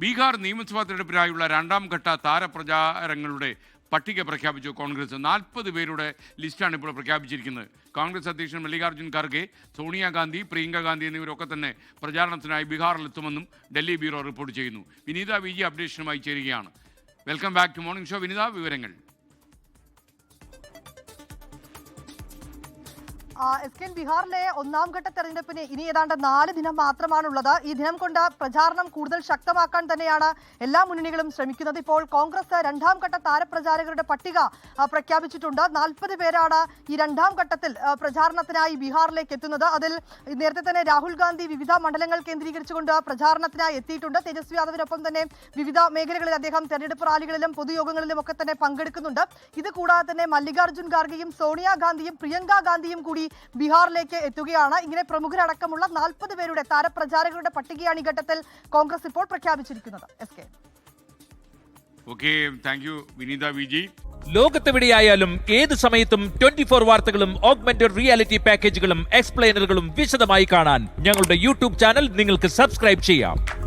ബീഹാർ നിയമസഭാ തെരഞ്ഞെടുപ്പിനായുള്ള രണ്ടാം ഘട്ട താരപ്രചാരങ്ങളുടെ പട്ടിക പ്രഖ്യാപിച്ചു കോൺഗ്രസ്. നാൽപ്പത് പേരുടെ ലിസ്റ്റാണ് ഇപ്പോൾ പ്രഖ്യാപിച്ചിരിക്കുന്നത്. കോൺഗ്രസ് അധ്യക്ഷൻ മല്ലികാർജുൻ ഖാർഗെ സോണിയാഗാന്ധി പ്രിയങ്ക ഗാന്ധി എന്നിവരൊക്കെ തന്നെ പ്രചാരണത്തിനായി ബീഹാറിലെത്തുമെന്നും ഡൽഹി ബ്യൂറോ റിപ്പോർട്ട് ചെയ്യുന്നു. വിനീത വിജി അപ്ഡേഷനുമായി ചേരുകയാണ്. Welcome back to morning show. Vineetha വിവരങ്ങൾ. എസ് കെ ബീഹാറിലെ ഒന്നാം ഘട്ട തെരഞ്ഞെടുപ്പിന് ഇനി ഏതാണ്ട് നാല് ദിനം മാത്രമാണുള്ളത്. ഈ ദിനം കൊണ്ട് പ്രചാരണം കൂടുതൽ ശക്തമാക്കാൻ തന്നെയാണ് എല്ലാ മുന്നണികളും ശ്രമിക്കുന്നത്. ഇപ്പോൾ കോൺഗ്രസ് രണ്ടാം ഘട്ട താരപ്രചാരകരുടെ പട്ടിക പ്രഖ്യാപിച്ചിട്ടുണ്ട്. നാൽപ്പത് പേരാണ് ഈ രണ്ടാം ഘട്ടത്തിൽ പ്രചാരണത്തിനായി ബീഹാറിലേക്ക് എത്തുന്നത്. അതിൽ നേരത്തെ തന്നെ രാഹുൽ ഗാന്ധി വിവിധ മണ്ഡലങ്ങൾ കേന്ദ്രീകരിച്ചുകൊണ്ട് പ്രചാരണത്തിനായി എത്തിയിട്ടുണ്ട്. തേജസ്വി യാദവിനൊപ്പം തന്നെ വിവിധ മേഖലകളിൽ അദ്ദേഹം തെരഞ്ഞെടുപ്പ് റാലികളിലും പൊതുയോഗങ്ങളിലും ഒക്കെ തന്നെ പങ്കെടുക്കുന്നുണ്ട്. ഇത് കൂടാതെ തന്നെ മല്ലികാർജുൻ ഖാർഗെയും സോണിയാഗാന്ധിയും പ്രിയങ്ക ഗാന്ധിയും കൂടി ബീഹാറിലേക്ക് എത്തുകയാണ്. ഇങ്ങനെ പ്രമുഖരടക്കമുള്ള നാൽപ്പത് പേരുടെ താരപ്രചാരകരുടെ പട്ടികയാണ് ഈ ഘട്ടത്തിൽ കോൺഗ്രസ് ഇപ്പോൾ പ്രഖ്യാപിച്ചിരിക്കുന്നത്. S K. Okay thank you Vineetha V ലോകത്തെവിടെയായാലും ഏത് സമയത്തും ട്വന്റി ഫോർ വാർത്തകളും ഓഗ്മെന്റഡ് റിയാലിറ്റി പാക്കേജുകളും എക്സ്പ്ലെയിനറുകളും വിശദമായി കാണാൻ ഞങ്ങളുടെ യൂട്യൂബ് ചാനൽ നിങ്ങൾക്ക് സബ്സ്ക്രൈബ് ചെയ്യാം.